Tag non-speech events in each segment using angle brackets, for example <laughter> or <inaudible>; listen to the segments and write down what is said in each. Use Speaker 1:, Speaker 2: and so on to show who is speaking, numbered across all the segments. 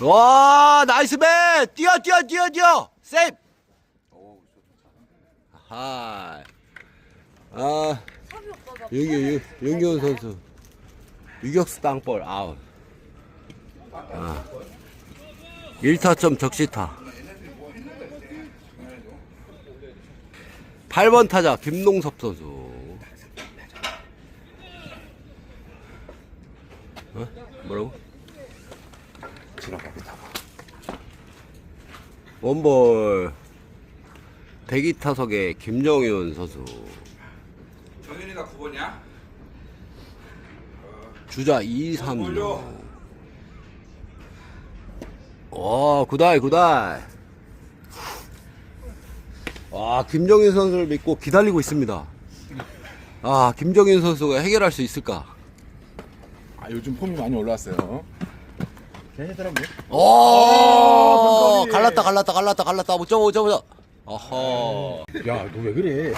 Speaker 1: 와, 나이스 배! 뛰어, 뛰어, 뛰어, 뛰어! 세이프! 하이. 아, 여기, 윤기훈 선수. 유격수 땅볼, 아웃. 아. 1타점 적시타. 8번 타자, 김동섭 선수. 어? 뭐라고?
Speaker 2: 지나갑니다.
Speaker 1: 원볼 대기 타석의 김정윤 선수
Speaker 2: 정현이가 9번이야?
Speaker 1: 주자 2, 3
Speaker 2: 올려.
Speaker 1: 와 구다이 구다이 와 김정윤 선수를 믿고 기다리고 있습니다 아 김정윤 선수가 해결할 수 있을까
Speaker 3: 아, 요즘 폼이 많이 올라왔어요.
Speaker 1: 오
Speaker 3: 깜깜이.
Speaker 1: 갈랐다 갈랐다 갈랐다 갈랐다 못 잡아 못 잡아 어허
Speaker 3: 야, 너 왜 그래?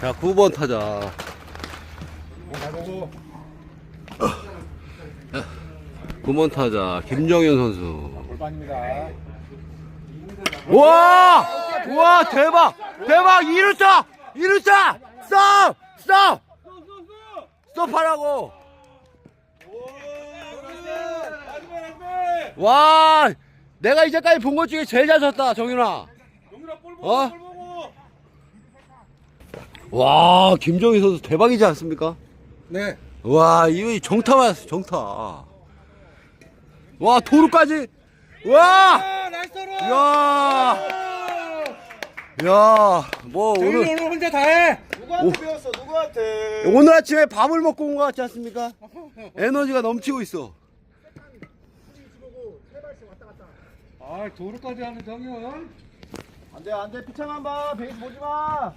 Speaker 1: 자 9번 타자
Speaker 3: 가보고.
Speaker 1: 9번 타자 김정윤 선수
Speaker 3: 골반입니다.
Speaker 1: 와! 와, 대박! 대박! 이루타! 이루타! 스톱! 스톱! 스톱하라고! 와! 내가 이제까지 본 것 중에 제일 잘 쳤다, 정윤아. 어? 와, 김정희 선수 대박이지 않습니까?
Speaker 3: 네.
Speaker 1: 와, 이거 정타 맞았어, 정타. 와, 도루까지! 와! 야! 야, 뭐 오늘
Speaker 3: 오늘 혼자 다 해.
Speaker 4: 누구한테 배웠어? 누구한테?
Speaker 1: 오늘 아침에 밥을 먹고 온 것 같지 않습니까? <laughs> 에너지가 넘치고 있어.
Speaker 3: 아, 도로까지 하는 정현.
Speaker 4: 안돼 안돼 피창한 봐. 베이스 보지 마.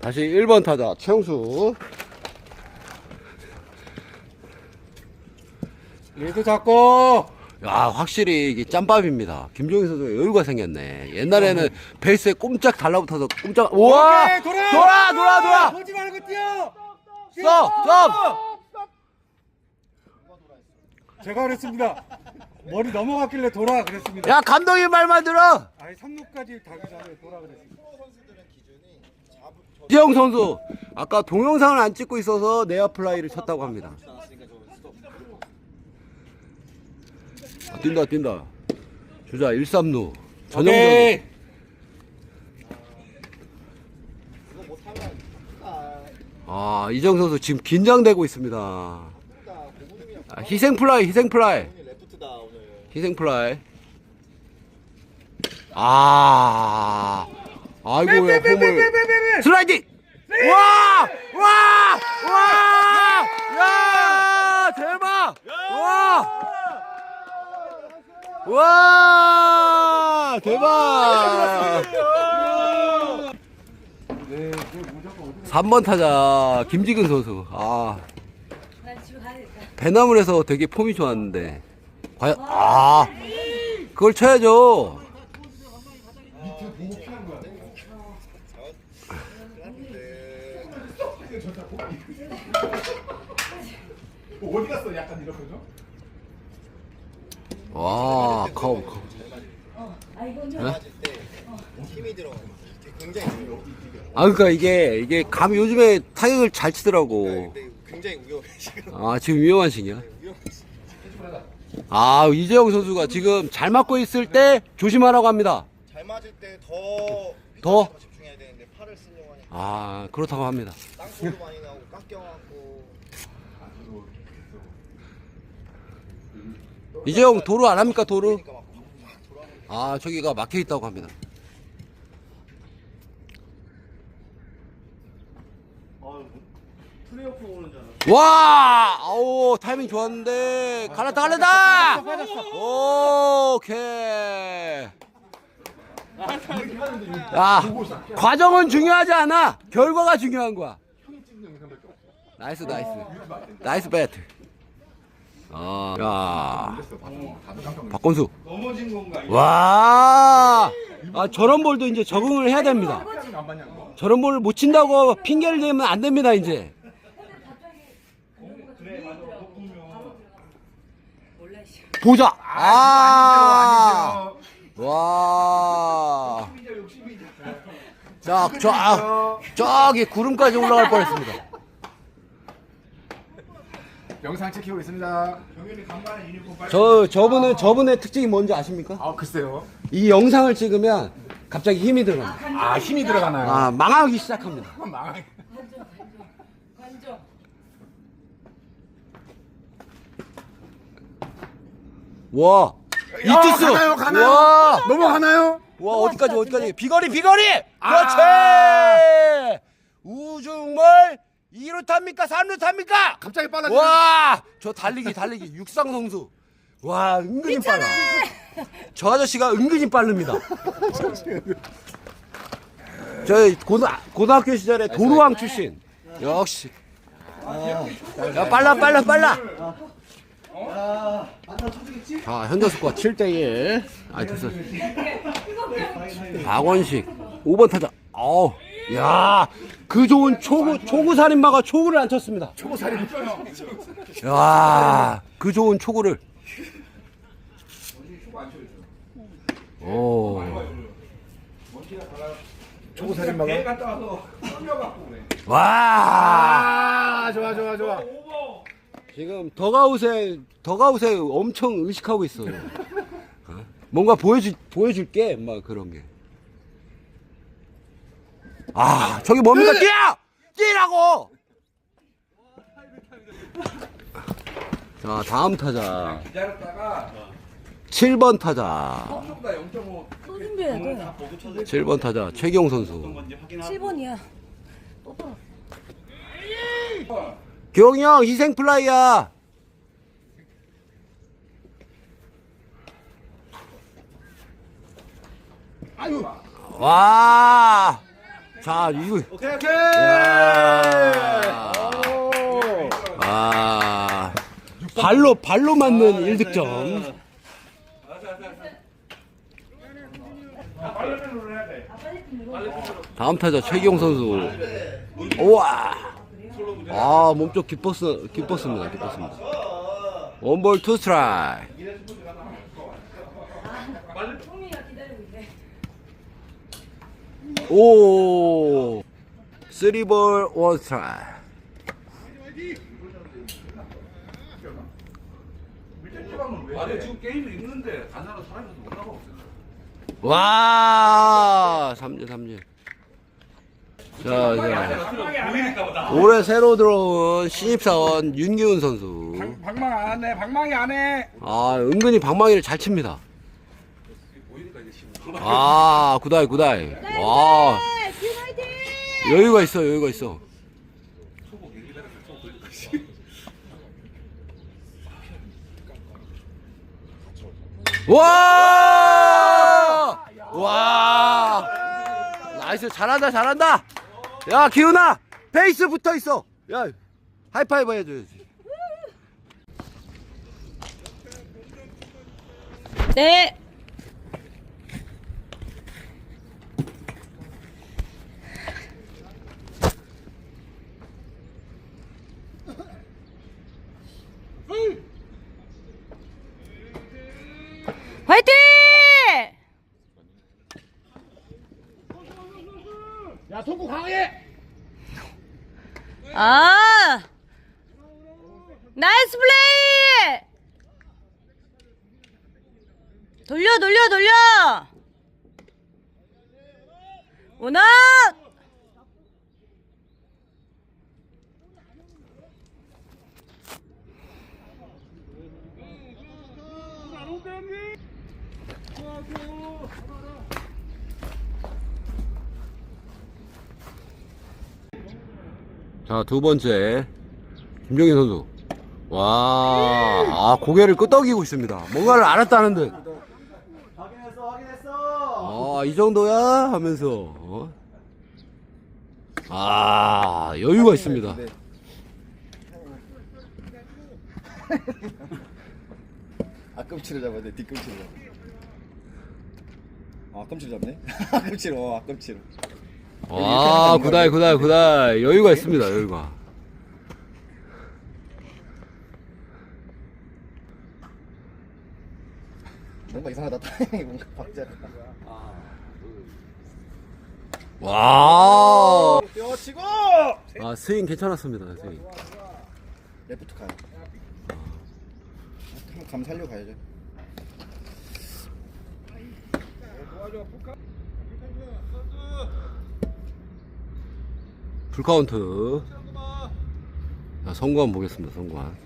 Speaker 1: 다시 1번 타자 최영수.
Speaker 3: 얘도 잡고.
Speaker 1: 야, 확실히 이게 짬밥입니다. 김종희 선수가 여유가 생겼네. 옛날에는 베이스에 꼼짝 달라붙어서 꼼짝. 우와!
Speaker 3: 오케이, 돌아!
Speaker 1: 돌아, 돌아, 돌아!
Speaker 3: 보지 말고 뛰어.
Speaker 1: 스톱!
Speaker 3: 제가 그랬습니다. 머리 넘어갔길래 돌아 그랬습니다.
Speaker 1: 야, 감독님 말만 들어!
Speaker 3: 아니 3루까지 가기 전에 돌아 그랬습니다.
Speaker 1: 이재영 선수, 아까 동영상을 안 찍고 있어서 내야 플라이를 쳤다고 합니다. 아, 뛴다, 뛴다. 주자 1, 3루. 전형적인.
Speaker 3: 오케이.
Speaker 1: 아, 이정 선수 지금 긴장되고 있습니다. 아, 희생 플라이, 희생 플라이.
Speaker 4: 레프트다 오늘.
Speaker 1: 희생 플라이. 아. 아이고, 야, 홈을. 슬라이딩! 와! 와! 와! 야! 대박! 와! 와! 대박! 3번 타자 김지근 선수. 아. 배나물에서 되게 폼이 좋았는데 과연 아 그걸 쳐야죠.
Speaker 3: 어디 갔어? 약간 이런 거죠?
Speaker 1: 와
Speaker 4: 들어. 굉장히 중요.
Speaker 1: 아 그러니까 이게 이게 감 요즘에 타격을 잘 치더라고.
Speaker 4: 굉장히 위험해 지금.
Speaker 1: 아 지금 위험한 시기야.
Speaker 4: 위험해.
Speaker 1: 아 이재영 선수가 지금 잘 맞고 있을 때 조심하라고 합니다.
Speaker 4: 잘 맞을 때더
Speaker 1: 더?
Speaker 4: 집중해야 되는데 팔을 쓰려고 하니까
Speaker 1: 아 그렇다고 합니다.
Speaker 4: 땅볼도 많이 나오고 깎여갖고
Speaker 1: 이재영 도루 안 합니까 도루?
Speaker 4: 그러니까 막
Speaker 1: 아 저기가 막혀 있다고 합니다.
Speaker 4: 플레이오프 오는 줄 알았어.
Speaker 1: 와! 아우, 타이밍 좋았는데. 갈랐다, 갈랐다! 오케이. 야, 과정은 중요하지 않아. 결과가 중요한 거야. 나이스, 나이스. 나이스 배트. 아, 야. 박건수.
Speaker 4: 넘어진 건가?
Speaker 1: 와! 아, 저런 볼도 이제 적응을 해야 됩니다. 저런 볼을 못 친다고 핑계를 대면 안 됩니다, 이제. 보자. 아, 와. 자, 저, 아, 저기 구름까지 올라갈 뻔했습니다.
Speaker 5: 영상 찍히고 있습니다.
Speaker 1: 저, 저분은, 저분의 특징이 뭔지 아십니까?
Speaker 5: 아 글쎄요.
Speaker 1: 이 영상을 찍으면 갑자기 힘이 들어갑니다.
Speaker 5: 아 힘이 들어가나요?
Speaker 1: 아, 망하기 시작합니다. <laughs>
Speaker 5: 망.
Speaker 1: 와. 이투스.
Speaker 5: 가나요, 가나요?
Speaker 1: 와.
Speaker 5: 넘어가나요?
Speaker 1: 와, 어디까지, 어디까지. 비거리, 비거리! 그렇지! 우중멀 2루 탑니까? 3루 탑니까?
Speaker 5: 갑자기 빨라지네.
Speaker 1: 와! 저 달리기, 달리기. <laughs> 육상 선수. 와, 은근히 빨라. 저 아저씨가 은근히 빠릅니다. <laughs> 저희 고등, 고등학교 시절에 도로왕 출신. 역시. 야, 빨라, 빨라, 빨라. 자, 현재 스코어 7대1. 아, 됐어. 박원식, 5번 타자. 어우, 야, 그 좋은 초구, 초구 살인마가 초구를 안 쳤습니다. 초구 살인. 야, 그 좋은 초구를. 오,
Speaker 5: 초고 살인마가.
Speaker 2: 갔다 와서 끌려갖고 그래.
Speaker 1: 와.
Speaker 5: 아 좋아 좋아 좋아.
Speaker 1: 지금 더가웃에, 더가웃에 엄청 의식하고 있어요. 어? 뭔가 보여줄, 보여줄게, 막 그런 게. 아, 저기 뭡니까? 뛰어! 뛰라고! 자, 다음 타자.
Speaker 2: 기다렸다가
Speaker 1: 7번 타자.
Speaker 2: 속도보다 0.5
Speaker 6: 또 준비해야 돼.
Speaker 1: 7번 타자, 최경 선수.
Speaker 6: 7번이야. 또 또.
Speaker 1: 경이 형, 희생 플라이야.
Speaker 5: 아유.
Speaker 1: 와! 자, 이거.
Speaker 5: 오케이 오케이.
Speaker 1: 야.
Speaker 5: 오.
Speaker 1: 아. 발로, 발로 맞는 1득점. 다음 타자 최경 선수. 우와. 아, 몸쪽 기뻤어, 기뻤습니다. 기뻤습니다. 원볼 투 스트라이크. 오. 쓰리볼 원 스트라이크.
Speaker 2: 아니 지금 게임을 있는데 안 나가 사람이 못 나가 없어.
Speaker 1: 와, 삼진 삼진. 자, 자. 올해 새로 들어온 신입사원 윤기훈 선수.
Speaker 5: 방망 안 해. 방망이 안 해.
Speaker 1: 아, 은근히 방망이를 잘 칩니다. 아, 구다이, 구다이. 와, 여유가 있어, 여유가 있어. 와! 와! 나이스, 잘한다, 잘한다! 야, 기훈아! 페이스 붙어 있어! 야, 하이파이브 해줘야지.
Speaker 6: 네. 화이팅!
Speaker 5: 야 통구 강해.
Speaker 6: 아! 나이스 플레이! 돌려 돌려 돌려! 오나!
Speaker 1: 자, 두 번째. 김정인 선수. 와, 아, 고개를 끄덕이고 있습니다. 뭔가를 알았다는 듯.
Speaker 4: 확인했어 확인했어
Speaker 1: 아, 이 정도야? 하면서. 어? 아, 여유가 있습니다. <laughs>
Speaker 4: 앞꿈치를 잡아야 돼 뒤꿈치를 아 앞꿈치를 잡네 <laughs> 앞꿈치로 어 앞꿈치로
Speaker 1: 와 구다이 구다이 구다이. 여유가 있습니다 여유가.
Speaker 4: 뭔가 이상하다. <laughs> 타이밍이 뭔가 박자가
Speaker 1: 와
Speaker 4: 뛰어치고!
Speaker 1: 아, 스윙 괜찮았습니다 스윙.
Speaker 4: 레프트 가요. 감 살려 가야죠.
Speaker 1: 풀카운트. 자, 성구한 보겠습니다, 성구한.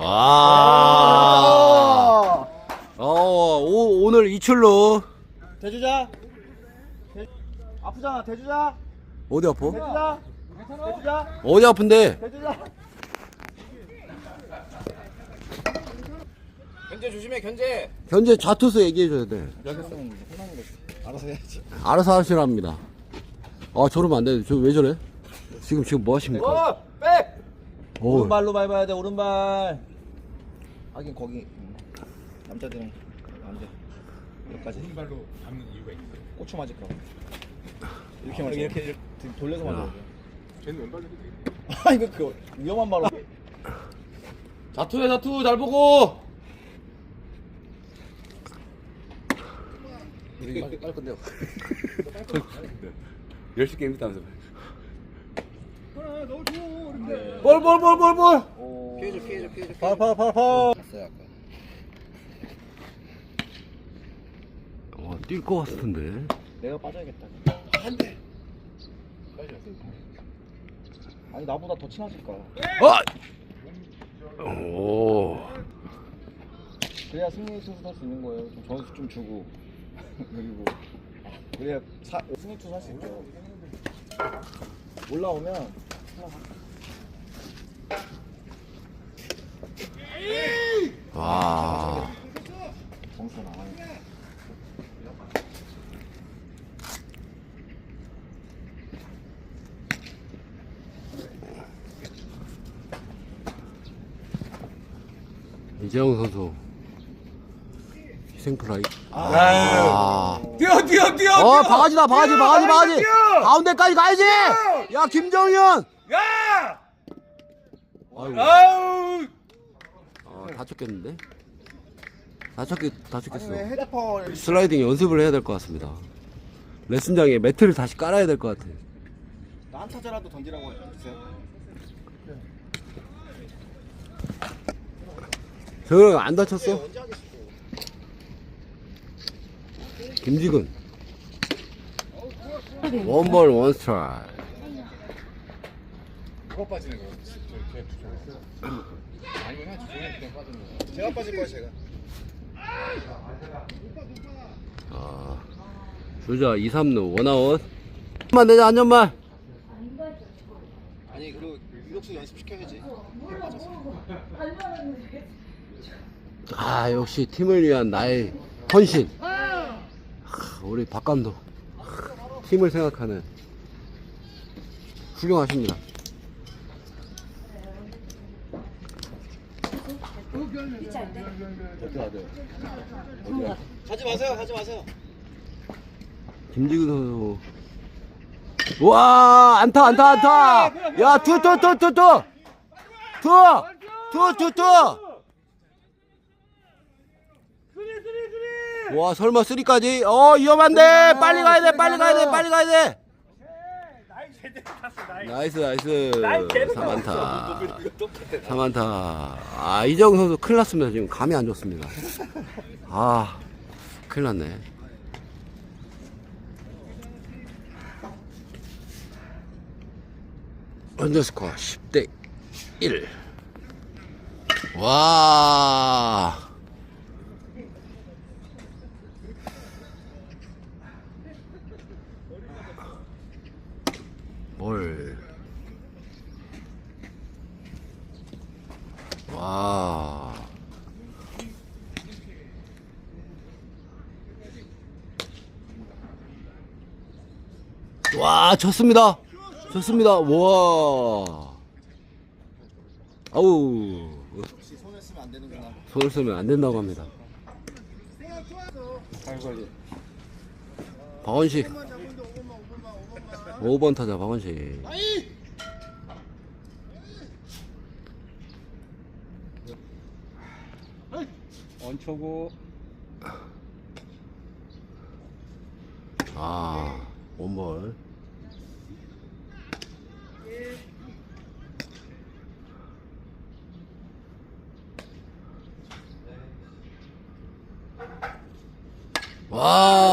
Speaker 1: 와. 어, 오, 오늘 이출로.
Speaker 4: 대주자 대... 아프잖아 대주자
Speaker 1: 어디 아파?
Speaker 4: 대주자 대주자
Speaker 1: 어디 아픈데?
Speaker 4: 대주자 견제 조심해 견제
Speaker 1: 현재 좌투수 얘기해줘야 돼.
Speaker 4: 알아서 해야지
Speaker 1: 알아서 하시랍니다. 아, 저러면 안 돼. 저 왜 저래? 지금, 지금 뭐 하십니까?
Speaker 4: 어! 백!
Speaker 1: 오,
Speaker 4: 오른발로 밟아야 돼 오른발 하긴 거기 음, 남자들은 안돼 여기까지 오른발로 밟는 이유가 있어 고추 맞을까 봐 이렇게 맞아 이렇게, 이렇게 돌려서 맞아야 돼 쟤는 왼발로 아 이거 그 위험한 발로
Speaker 1: 자투야, 자투. 잘 보고.
Speaker 2: 이렇게 깔 건데요. <laughs> 10시 게임 있다면서.
Speaker 1: 볼, 볼, 볼, 볼, 볼.
Speaker 4: 피해줘 피해줘 피해줘 파 파 파파. 봤어요 아까
Speaker 1: 어, 뛸것 같은데.
Speaker 4: 내가 빠져야겠다. 안돼. 아니 나보다 더 친하실까
Speaker 1: 아! 오.
Speaker 4: 그래야 승리 투수 할수 있는 거예요. 좀 점수 좀 주고. <laughs> 그리고. 그래야 사, 승리 투수 할수 있죠. 올라오면
Speaker 1: 와. 이재영 선수. 희생플라이. 아.
Speaker 5: 뛰어 뛰어 뛰어.
Speaker 1: 어,
Speaker 5: 뛰어!
Speaker 1: 바가지다, 바가지,
Speaker 5: 뛰어!
Speaker 1: 바가지, 바가지.
Speaker 5: 뛰어!
Speaker 1: 가운데까지 가야지! 야, 김정현! 아이고.
Speaker 5: 아우!
Speaker 1: 아, 다쳤겠는데? 다쳤겠, 다쳤겠어.
Speaker 4: 아니 왜 헤드폰
Speaker 1: 슬라이딩 연습을 해야 될 것 같습니다. 레슨장에 매트를 다시 깔아야 될 것 같아.
Speaker 4: 나한 타자라도 던지라고 해주세요
Speaker 1: 저는 안 다쳤어? 김지근. 원볼 원스트라이.
Speaker 4: 제가 빠질 거야 제가
Speaker 1: 아, 주자 2, 3루 원아웃. 한번 내자 안전만.
Speaker 4: 아니 그리고 유격수 연습 시켜야지
Speaker 1: 아 역시 팀을 위한 나의 헌신. 하, 우리 박 감독 하, 팀을 생각하는 훌륭하십니다.
Speaker 4: 가지 마세요 가지 마세요
Speaker 1: 김지근 선수. 와 안타 안타 안타. 야투 투 투 투 투 투 투 투 투. 와 설마 쓰리까지? 어 위험한데 빨리 가야 돼 빨리 가야 돼 빨리 가야 돼. 나이스 나이스. 3안타. 3안타. 아 이정 선수 큰일 났습니다. 지금 감이 안 좋습니다. 아 큰일 났네. 언더스코어 10대 1 와. 뭘. 와. 와, 졌습니다. 졌습니다. 와. 아우.
Speaker 4: 손을 쓰면 안 되는구나
Speaker 1: 손을 쓰면 안 된다고 합니다. 박원식. 5번 타자 박원식.
Speaker 5: 원초고
Speaker 1: 아, 원볼. 와.